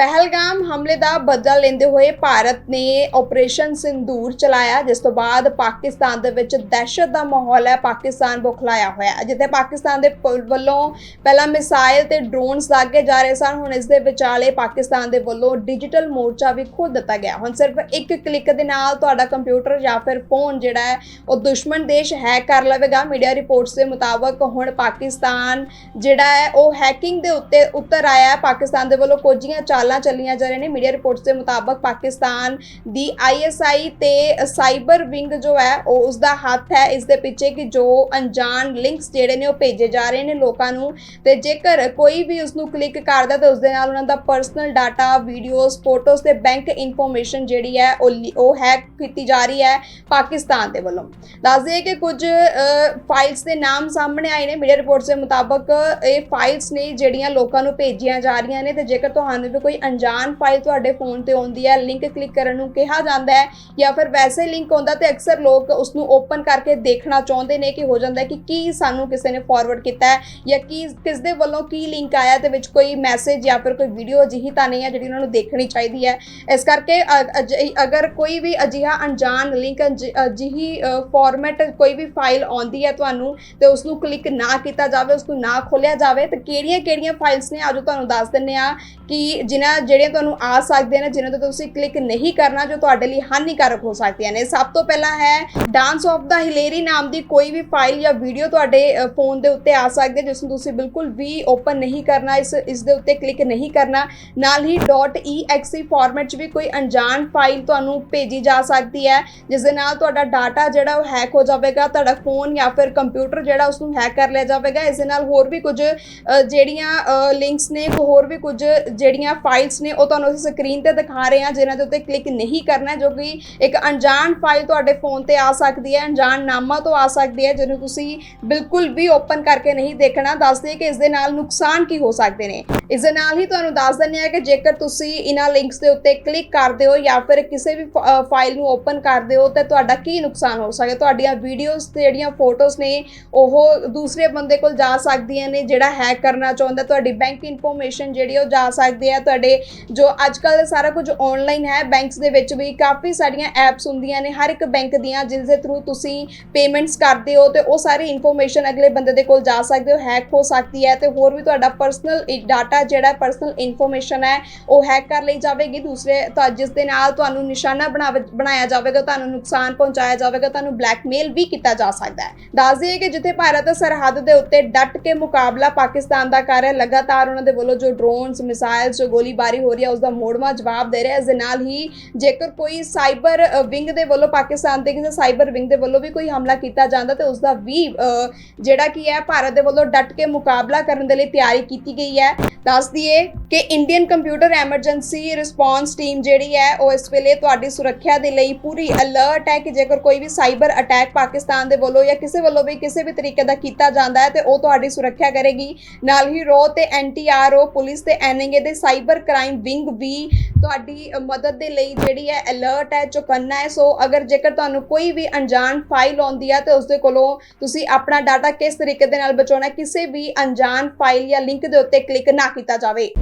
ਪਹਿਲਗਾਮ ਹਮਲੇ ਦਾ ਬਦਲਾ ਲੈਂਦੇ ਹੋਏ ਭਾਰਤ ਨੇ ਆਪਰੇਸ਼ਨ ਸਿੰਦੂਰ ਚਲਾਇਆ, ਜਿਸ ਤੋਂ ਬਾਅਦ ਪਾਕਿਸਤਾਨ ਦੇ ਵਿੱਚ ਦਹਿਸ਼ਤ ਦਾ ਮਾਹੌਲ ਹੈ, ਪਾਕਿਸਤਾਨ ਬੁਖਲਾਇਆ ਹੋਇਆ ਹੈ। ਜਿੱਥੇ ਪਾਕਿਸਤਾਨ ਦੇ ਵੱਲੋਂ ਪਹਿਲਾਂ ਮਿਸਾਈਲ ਤੇ ਡਰੋਨਸ ਲਾਗੇ ਜਾ ਰਹੇ ਸਨ, ਹੁਣ ਇਸ ਦੇ ਵਿਚਾਲੇ ਪਾਕਿਸਤਾਨ ਦੇ ਵੱਲੋਂ ਡਿਜੀਟਲ ਮੋਰਚਾ ਵੀ ਖੋਲ ਦਿੱਤਾ ਗਿਆ। ਹੁਣ ਸਿਰਫ ਇੱਕ ਕਲਿੱਕ ਦੇ ਨਾਲ ਤੁਹਾਡਾ ਕੰਪਿਊਟਰ ਜਾਂ ਫਿਰ ਫੋਨ ਜਿਹੜਾ ਹੈ, ਉਹ ਦੁਸ਼ਮਣ ਦੇਸ਼ ਹੈਕ ਕਰ ਲਵੇਗਾ। ਮੀਡੀਆ ਰਿਪੋਰਟਸ ਦੇ ਮੁਤਾਬਕ ਹੁਣ ਪਾਕਿਸਤਾਨ ਜਿਹੜਾ ਹੈ, ਉਹ ਹੈਕਿੰਗ ਦੇ ਉੱਤੇ ਉਤਰ ਆਇਆ ਹੈ। ਪਾਕਿਸਤਾਨ ਦੇ ਵੱਲੋਂ ਕੋਝੀਆਂ ਚਾਲ ਚੱਲੀਆਂ ਜਾ ਰਹੀਆਂ ਨੇ ਮੀਡੀਆ ਰਿਪੋਰਟਸ ਦੇ ਮੁਤਾਬਕ ਪਾਕਿਸਤਾਨ ਦੀ ਆਈਐਸਆਈ ਤੇ ਸਾਈਬਰ ਵਿੰਗ ਜੋ ਹੈ, ਉਹ ਉਸ ਦਾ ਹੱਥ ਹੈ। ਇਸ ਦੇ ਪਿੱਛੇ ਕਿ ਜੋ ਅਣਜਾਣ ਲਿੰਕਸ ਜਿਹੜੇ ਨੇ, ਉਹ ਭੇਜੇ ਜਾ ਰਹੇ ਨੇ ਲੋਕਾਂ ਨੂੰ। ਤੇ ਜੇਕਰ ਕੋਈ ਵੀ ਉਸ ਨੂੰ ਕਲਿੱਕ ਕਰਦਾ ਤਾਂ ਉਸ ਦੇ ਨਾਲ ਉਹਨਾਂ ਦਾ ਪਰਸਨਲ ਡਾਟਾ ਵੀਡੀਓਜ਼ ਫੋਟੋਜ਼ ਤੇ ਬੈਂਕ ਇਨਫੋਰਮੇਸ਼ਨ ਜਿਹੜੀ ਹੈ, ਉਹ ਉਹ ਹੈਕ ਕੀਤੀ ਜਾ ਰਹੀ ਹੈ ਪਾਕਿਸਤਾਨ ਦੇ ਵੱਲੋਂ। ਦੱਸ ਦਈਏ ਕਿ ਕੁਝ ਫਾਈਲਸ ਦੇ ਨਾਮ ਸਾਹਮਣੇ ਆਏ ਨੇ। ਮੀਡੀਆ ਰਿਪੋਰਟਸ ਦੇ ਮੁਤਾਬਕ ਇਹ ਫਾਈਲਸ ਨੇ ਜਿਹੜੀਆਂ ਲੋਕਾਂ ਨੂੰ ਭੇਜੀਆਂ ਜਾ ਰਹੀਆਂ ਨੇ। ਤੇ ਜੇਕਰ ਤੁਹਾਨੂੰ ਵੀ ਕੋਈ ਅਣਜਾਣ ਫਾਈਲ ਤੁਹਾਡੇ ਫੋਨ ਤੇ ਆਉਂਦੀ ਹੈ ਲਿੰਕ ਕਲਿੱਕ ਕਰਨ ਨੂੰ ਕਿਹਾ ਜਾਂਦਾ ਹੈ ਜਾਂ ਫਿਰ ਵੈਸੇ ਲਿੰਕ ਆਉਂਦਾ ਤੇ ਅਕਸਰ ਲੋਕ ਉਸ ਨੂੰ ਓਪਨ ਕਰਕੇ ਦੇਖਣਾ ਚਾਹੁੰਦੇ ਨੇ ਕਿ ਹੋ ਜਾਂਦਾ ਕਿ ਕੀ ਸਾਨੂੰ ਕਿਸੇ ਨੇ ਫਾਰਵਰਡ ਕੀਤਾ ਹੈ ਜਾਂ ਕੀ ਕਿਸ ਦੇ ਵੱਲੋਂ ਕੀ ਲਿੰਕ ਆਇਆ ਤੇ ਵਿੱਚ ਕੋਈ ਮੈਸੇਜ ਜਾਂ ਫਿਰ ਕੋਈ ਵੀਡੀਓ ਅਜਿਹੀ ਤਾਂ ਨਹੀਂ ਹੈ ਜਿਹੜੀ ਉਹਨਾਂ ਨੂੰ ਦੇਖਣੀ ਚਾਹੀਦੀ ਹੈ। ਇਸ ਕਰਕੇ ਅਜਿਹੀ- ਅਗਰ ਕੋਈ ਵੀ ਅਜਿਹਾ ਅਣਜਾਣ ਲਿੰਕ ਅਜਿਹੀ ਫਾਰਮੈਟ ਕੋਈ ਵੀ ਫਾਈਲ ਆਉਂਦੀ ਹੈ ਤੁਹਾਨੂੰ ਤੇ ਉਸ ਨੂੰ ਕਲਿੱਕ ਨਾ ਕੀਤਾ ਜਾਵੇ ਉਸ ਨੂੰ ਨਾ ਖੋਲਿਆ ਜਾਵੇ ਤੇ ਕਿਹੜੀਆਂ-ਕਿਹੜੀਆਂ ਫਾਈਲਸ ਨੇ ਆਜੋ ਤੁਹਾਨੂੰ ਦੱਸ ਦਿੰਨੇ ਆ ਕਿ ਜਿਨ੍ਹਾਂ ਜਿਹੜੀਆਂ ਤੁਹਾਨੂੰ ਆ ਸਕਦੇ ਨੇ, ਜਿਨ੍ਹਾਂ ਤੇ ਤੁਸੀਂ ਕਲਿੱਕ ਨਹੀਂ ਕਰਨਾ, ਜੋ ਤੁਹਾਡੇ ਲਈ ਹਾਨੀਕਾਰਕ ਹੋ ਸਕਦੀਆਂ ਨੇ। ਸਭ ਤੋਂ ਪਹਿਲਾਂ ਹੈ ਡਾਂਸ ਆਫ ਦਾ ਹਿਲੇਰੀ ਨਾਮ ਦੀ ਕੋਈ ਵੀ ਫਾਈਲ ਜਾਂ ਵੀਡੀਓ ਤੁਹਾਡੇ ਫੋਨ ਦੇ ਉੱਤੇ ਆ ਸਕਦੀ ਹੈ, ਜਿਸ ਨੂੰ ਤੁਸੀਂ ਬਿਲਕੁਲ ਵੀ ਓਪਨ ਨਹੀਂ ਕਰਨਾ, ਇਸ ਇਸ ਦੇ ਉੱਤੇ ਕਲਿੱਕ ਨਹੀਂ ਕਰਨਾ। ਨਾਲ ਹੀ .exe ਫਾਰਮੈਟ 'ਚ ਵੀ ਕੋਈ ਅਣਜਾਣ ਫਾਈਲ ਤੁਹਾਨੂੰ ਭੇਜੀ ਜਾ ਸਕਦੀ ਹੈ, ਜਿਸ ਦੇ ਨਾਲ ਤੁਹਾਡਾ ਡਾਟਾ ਜਿਹੜਾ ਉਹ ਹੈਕ ਹੋ ਜਾਵੇਗਾ, ਤੁਹਾਡਾ ਫੋਨ ਜਾਂ ਫਿਰ ਕੰਪਿਊਟਰ ਜਿਹੜਾ ਉਸ ਨੂੰ ਹੈਕ ਕਰ ਲਿਆ ਜਾਵੇਗਾ। ਇਸ ਦੇ ਨਾਲ ਹੋਰ ਵੀ ਕੁਝ ਜਿਹੜੀਆਂ ਲਿੰਕਸ ਨੇ, ਹੋਰ ਵੀ ਕੁਝ ਜਿਹੜੀਆਂ ਫਾਈਲਸ ਨੇ, ਉਹ ਤੁਹਾਨੂੰ ਅਸੀਂ ਸਕਰੀਨ ਤੇ ਦਿਖਾ ਰਹੇ ਹਾਂ, ਜਿਨ੍ਹਾਂ ਦੇ ਉੱਤੇ ਕਲਿੱਕ ਨਹੀਂ ਕਰਨਾ, ਜੋ ਕਿ ਇੱਕ ਅਣਜਾਣ ਫਾਈਲ ਤੁਹਾਡੇ ਫੋਨ ਤੇ ਆ ਸਕਦੀ ਹੈ, ਅਣਜਾਣ ਨਾਮਾ ਤੋਂ ਆ ਸਕਦੀ ਹੈ, ਜਿਹਨੂੰ ਤੁਸੀਂ ਬਿਲਕੁਲ ਵੀ ਓਪਨ ਕਰਕੇ ਨਹੀਂ ਦੇਖਣਾ, ਦੱਸਦੇ ਕਿ ਇਸ ਦੇ ਨਾਲ ਨੁਕਸਾਨ ਕੀ ਹੋ ਸਕਦੇ ਨੇ। ਇਸ ਦੇ ਨਾਲ ਹੀ ਤੁਹਾਨੂੰ ਦੱਸ ਦਿੰਦੇ ਆ ਕਿ ਜੇਕਰ ਤੁਸੀਂ ਇਹਨਾਂ ਲਿੰਕਸ ਦੇ ਉੱਤੇ ਕਲਿੱਕ ਕਰਦੇ ਹੋ ਜਾਂ ਫਿਰ ਕਿਸੇ ਵੀ ਫਾਈਲ ਨੂੰ ਓਪਨ ਕਰਦੇ ਹੋ, ਤਾਂ ਤੁਹਾਡਾ ਕੀ ਨੁਕਸਾਨ ਹੋ ਸਕਦਾ? ਤੁਹਾਡੀਆਂ ਵੀਡੀਓਜ਼ ਤੇ ਜਿਹੜੀਆਂ ਫੋਟੋਜ਼ ਨੇ, ਉਹ ਦੂਸਰੇ ਬੰਦੇ ਕੋਲ ਜਾ ਸਕਦੀਆਂ ਨੇ, ਜਿਹੜਾ ਹੈਕ ਕਰਨਾ ਚਾਹੁੰਦਾ, ਤੁਹਾਡੀ ਬੈਂਕ ਇਨਫੋਰਮੇਸ਼ਨ ਜਿਹੜੀ ਉਹ ਜਾ ਸਕਦੀ ਹੈ ਤੁਹਾਡੇ ਜੋ ਅੱਜ ਕੱਲ੍ਹ ਸਾਰਾ ਕੁਝ ਆਨਲਾਈਨ ਹੈ ਬੈਂਕਸ ਦੇ ਵਿੱਚ ਵੀ ਕਾਫੀ ਸਾਰੀਆਂ ਐਪਸ ਹੁੰਦੀਆਂ ਨੇ, ਹਰ ਇੱਕ ਬੈਂਕ ਦੀਆਂ ਜਿਸ ਦੇ ਥਰੂ ਤੁਸੀਂ ਪੇਮੈਂਟਸ ਕਰਦੇ ਹੋ ਤੇ ਉਹ ਸਾਰੀ ਇਨਫੋਰਮੇਸ਼ਨ ਅਗਲੇ ਬੰਦੇ ਦੇ ਕੋਲ ਜਾ ਸਕਦੇ ਹੋ ਹੈਕ ਹੋ ਸਕਦੀ ਹੈ ਤੇ ਹੋਰ ਵੀ ਤੁਹਾਡਾ ਪਰਸਨਲ ਡਾਟਾ ਜਿਹੜਾ ਪਰਸਨਲ ਇਨਫੋਰਮੇਸ਼ਨ ਹੈ, ਉਹ ਹੈਕ ਕਰ ਲਈ ਜਾਵੇਗੀ। ਦੂਸਰੇ ਤਾਂ ਜਿਸ ਦੇ ਨਾਲ ਤੁਹਾਨੂੰ ਨਿਸ਼ਾਨਾ ਬਣਾ ਬਣਾਇਆ ਜਾਵੇਗਾ, ਤੁਹਾਨੂੰ ਨੁਕਸਾਨ ਪਹੁੰਚਾਇਆ ਜਾਵੇਗਾ, ਤੁਹਾਨੂੰ ਬਲੈਕਮੇਲ ਵੀ ਕੀਤਾ ਜਾ ਸਕਦਾ ਹੈ। ਦੱਸ ਦਈਏ ਕਿ ਜਿੱਥੇ ਭਾਰਤ ਸਰਹੱਦ ਦੇ ਉੱਤੇ ਡਟ ਕੇ ਮੁਕਾਬਲਾ ਪਾਕਿਸਤਾਨ ਦਾ ਕਰ ਰਿਹਾ, ਲਗਾਤਾਰ ਉਹਨਾਂ ਦੇ ਵੱਲੋਂ ਜੋ ਡਰੋਨਸ ਮਿਸਾਈਲਸ ਜੋ ਗੋਲੀਬਾਰੀ ਹੋ ਰਹੀ ਹੈ ਉਸ ਦਾ ਮੋੜਵਾ ਜਵਾਬ ਦੇ ਰਿਹਾ ਇਸ ਦੇ ਨਾਲ ਹੀ ਜੇਕਰ ਕੋਈ ਸਾਈਬਰ ਵਿੰਗ ਦੇ ਵੱਲੋਂ ਪਾਕਿਸਤਾਨ ਤੇ ਕਿਸੇ ਸਾਈਬਰ ਵਿੰਗ ਦੇ ਵੱਲੋਂ ਵੀ ਕੋਈ ਹਮਲਾ ਕੀਤਾ ਜਾਂਦਾ, ਤੇ ਉਸ ਦਾ ਵੀ ਜਿਹੜਾ ਕੀ ਹੈ, ਭਾਰਤ ਦੇ ਵੱਲੋਂ ਡਟ ਕੇ ਮੁਕਾਬਲਾ ਕਰਨ ਦੇ ਲਈ ਤਿਆਰੀ ਕੀਤੀ ਗਈ ਹੈ। ਦੱਸ ਦਈਏ ਕਿ Indian computer emergency response team ਜਿਹੜੀ ਹੈ, ਉਹ ਇਸ ਵੇਲੇ ਤੁਹਾਡੀ ਸੁਰੱਖਿਆ ਦੇ ਲਈ ਪੂਰੀ ਅਲਰਟ ਹੈ ਕਿ ਜੇਕਰ ਕੋਈ ਵੀ ਸਾਈਬਰ ਅਟੈਕ ਪਾਕਿਸਤਾਨ ਦੇ ਵੱਲੋਂ ਜਾਂ ਕਿਸੇ ਵੱਲੋਂ ਵੀ ਕਿਸੇ ਵੀ ਤਰੀਕੇ ਦਾ ਕੀਤਾ ਜਾਂਦਾ ਹੈ, ਤੇ ਉਹ ਤੁਹਾਡੀ ਸੁਰੱਖਿਆ ਕਰੇਗੀ। ਨਾਲ ਹੀ ਰੋ ਤੇ ਐਨਟੀਆਰਓ ਪੁਲਿਸ ਤੇ ਐਨਆਈਏ ਦੇ ਸਾਈਬਰ ਕ੍ਰਾਈਮ ਵਿੰਗ ਵੀ ਤੁਹਾਡੀ ਮਦਦ ਦੇ ਲਈ ਜਿਹੜੀ ਹੈ ਅਲਰਟ ਹੈ, ਚੁਕੰਨਾ ਹੈ। ਸੋ ਅਗਰ ਜੇਕਰ ਤੁਹਾਨੂੰ ਕੋਈ ਵੀ ਅਣਜਾਣ ਫਾਈਲ ਆਉਂਦੀ ਹੈ, ਤੇ ਉਸ ਦੇ ਕੋਲੋਂ ਤੁਸੀਂ ਆਪਣਾ ਡਾਟਾ ਕਿਸ ਤਰੀਕੇ ਦੇ ਨਾਲ ਬਚਾਉਣਾ ਕਿਸੇ ਵੀ ਅਣਜਾਣ ਫਾਈਲ ਜਾਂ ਲਿੰਕ ਦੇ ਉੱਤੇ ਕਲਿੱਕ ਨਾ ਕੀਤਾ ਜਾਵੇ।